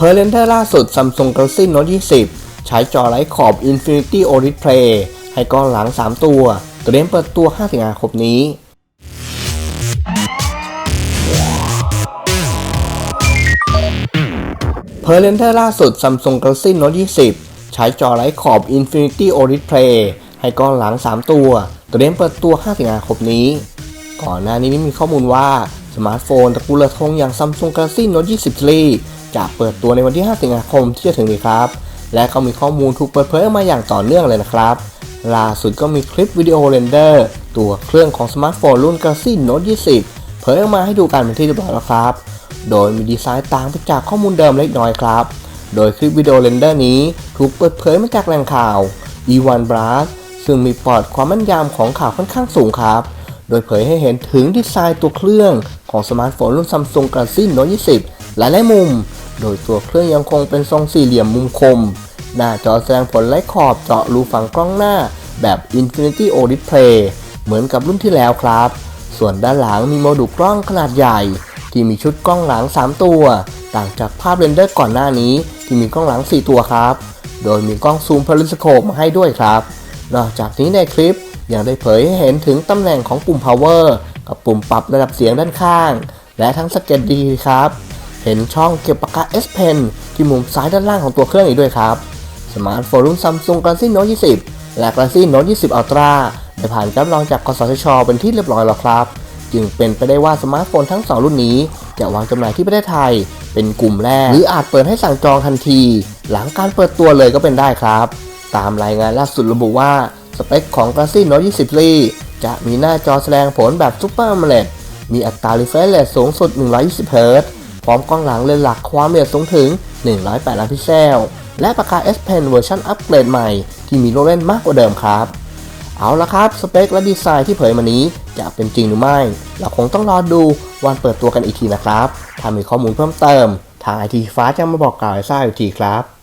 เพอร์เรนเทอร์ล่าสุด Samsung Galaxy Note 20 ใช้จอไร้ขอบ Infinity OLED Play ให้กล้องหลัง 3 ตัว เตรียมเปิดตัว 5 สิงหาคมนี้เพอร์เรนเทอร์ล่าสุด Samsung Galaxy Note 20 ใช้จอไร้ขอบ Infinity OLED Play ให้กล้องหลัง 3 ตัว เตรียมเปิดตัว 5 สิงหาคมนี้ ก่อนหน้านี้มีข้อมูลว่า สมาร์ทโฟนตระกูลเรืองอย่าง Samsung Galaxy Note 20 Series จะเปิดตัวในวันที่ 5 สิงหาคมที่จะถึงนี้ครับ และก็มีข้อมูลถูกเปิดเผยออกมาอย่างต่อเนื่องเลยนะครับ ล่าสุดก็มีคลิปวิดีโอเรนเดอร์ตัวเครื่องของสมาร์ทโฟนรุ่น Galaxy Note 20 เผยออกมาให้ดูกันเป็นที่เรียบร้อยแล้วครับ โดยมีดีไซน์ต่างไปจากข้อมูลเดิมเล็กน้อยครับ โดยคลิปวิดีโอเรนเดอร์นี้ถูกเปิดเผยมาจากแหล่งข่าว E1 Blast ซึ่งมีปอดความแม่นยำของข่าวค่อนข้างสูงครับ โดยเผยให้เห็นถึงดีไซน์ตัวเครื่อง ของสมาร์ทโฟนรุ่น Samsung Galaxy Note 20 หลายๆมุม โดยตัวเครื่องยังคงเป็นทรงสี่เหลี่ยมมุมคม หน้าจอแสดงผลไร้ขอบเจาะรูฝั่งกล้องหน้าแบบ Infinity OLED Play เหมือนกับรุ่นที่แล้วครับ ส่วนด้านหลังมีโมดูลกล้องขนาดใหญ่ ที่มีชุดกล้องหลัง 3 ตัว ต่างจากภาพเรนเดอร์ก่อนหน้านี้ ที่มีกล้องหลัง 4 ตัวครับ โดยมีกล้องซูมพาริสโคปมาให้ด้วยครับ นอกจากนี้ในคลิปยังได้เผยให้เห็นถึงตำแหน่งของปุ่ม power กับปุ่มปรับระดับเสียงด้านข้าง และทั้งสเก็ตดีครับ เห็นช่องเก็บปากกา S Pen ที่มุมซ้ายด้านล่างของตัวเครื่องอีกด้วยครับ สมาร์ทโฟนรุ่น Samsung Galaxy Note 20 และ Galaxy Note 20 Ultra ได้ผ่านการรับรองจากกสทช เป็นที่เรียบร้อยแล้วครับ จึงเป็นไปได้ว่าสมาร์ทโฟนทั้ง 2 รุ่นนี้ จะวางจำหน่ายที่ประเทศไทย เป็นกลุ่มแรก หรืออาจเปิดให้สั่งจองทันที หลังการเปิดตัวเลยก็เป็นได้ครับ ตามรายงานล่าสุดระบุว่าสเปคของ Galaxy Note 20 Series จะมีหน้าจอแสดงผลแบบ Super AMOLED มีอัตรา refresh rate สูงสุด 120 Hz พร้อมกล้องหลังเลนส์หลักความละเอียดสูงถึง 108 ล้านพิกเซล และปากกา S Pen เวอร์ชันอัปเกรดใหม่ ที่มีลูกเล่นมากกว่าเดิมครับ เอาละครับ สเปคและดีไซน์ที่เผยมานี้จะเป็นจริงหรือไม่ เราคงต้องรอดูวันเปิดตัวกันอีกทีนะครับ ถ้ามีข้อมูลเพิ่มเติม ทางไอทีฟ้าจะมาบอกกล่าวให้ทราบอีกทีครับ